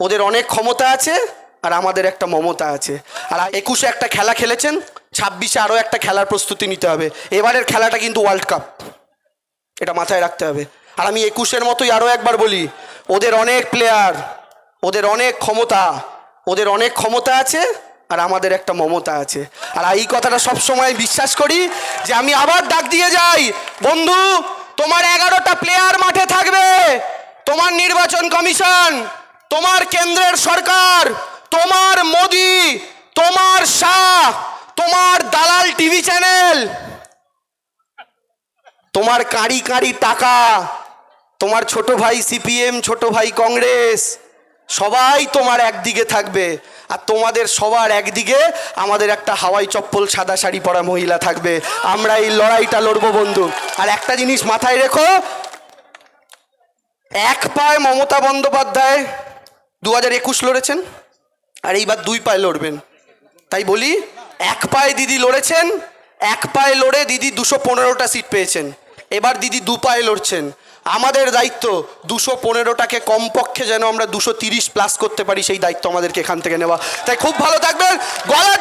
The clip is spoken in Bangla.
ওদের অনেক ক্ষমতা আছে আর আমাদের একটা মমতা আছে। আর একুশে একটা খেলা খেলেছেন, ছাব্বিশে আরও একটা খেলার প্রস্তুতি নিতে হবে। এবারের খেলাটা কিন্তু ওয়ার্ল্ড কাপ এটা মাথায় রাখতে হবে। আর আমি একুশের মতোই আরও একবার বলি, ওদের অনেক প্লেয়ার ওদের অনেক ক্ষমতা, ওদের অনেক ক্ষমতা আছে আর আমাদের একটা মমতা আছে। আর এই কথাটা সবসময় বিশ্বাস করি যে আমি আবার ডাক দিয়ে যাই। বন্ধু, তোমার এগারোটা প্লেয়ার মাঠে থাকবে। তোমার নির্বাচন কমিশন। তোমার কেন্দ্রের সরকার, তোমার মোদি, তোমার শাহ, তোমার দালাল টিভি চ্যানেল, তোমার কাঁড়ি কাঁড়ি টাকা, তোমার ছোট ভাই সিপিএম, ছোট ভাই কংগ্রেস, সবাই তোমার একদিকে থাকবে। আর তোমাদের সবার একদিকে আমাদের একটা হাওয়াই চপ্পল সাদা শাড়ি পরা মহিলা থাকবে। আমরা এই লড়াইটা লড়বো বন্ধু। আর একটা জিনিস মাথায় রেখো, এক পায় মমতা বন্দ্যোপাধ্যায় দু হাজার একুশ লড়েছেন আর এইবার দুই পায়ে লড়বেন। তাই বলি, এক পায়ে দিদি লড়েছেন, এক পায়ে লড়ে দিদি দুশো পনেরোটা সিট পেয়েছেন। এবার দিদি দু পায়ে লড়ছেন। আমাদের দায়িত্ব দুশো পনেরোটাকে কমপক্ষে যেন আমরা দুশো তিরিশ প্লাস করতে পারি, সেই দায়িত্ব আমাদেরকে এখান থেকে নেওয়া। তাই খুব ভালো থাকবেন। গলার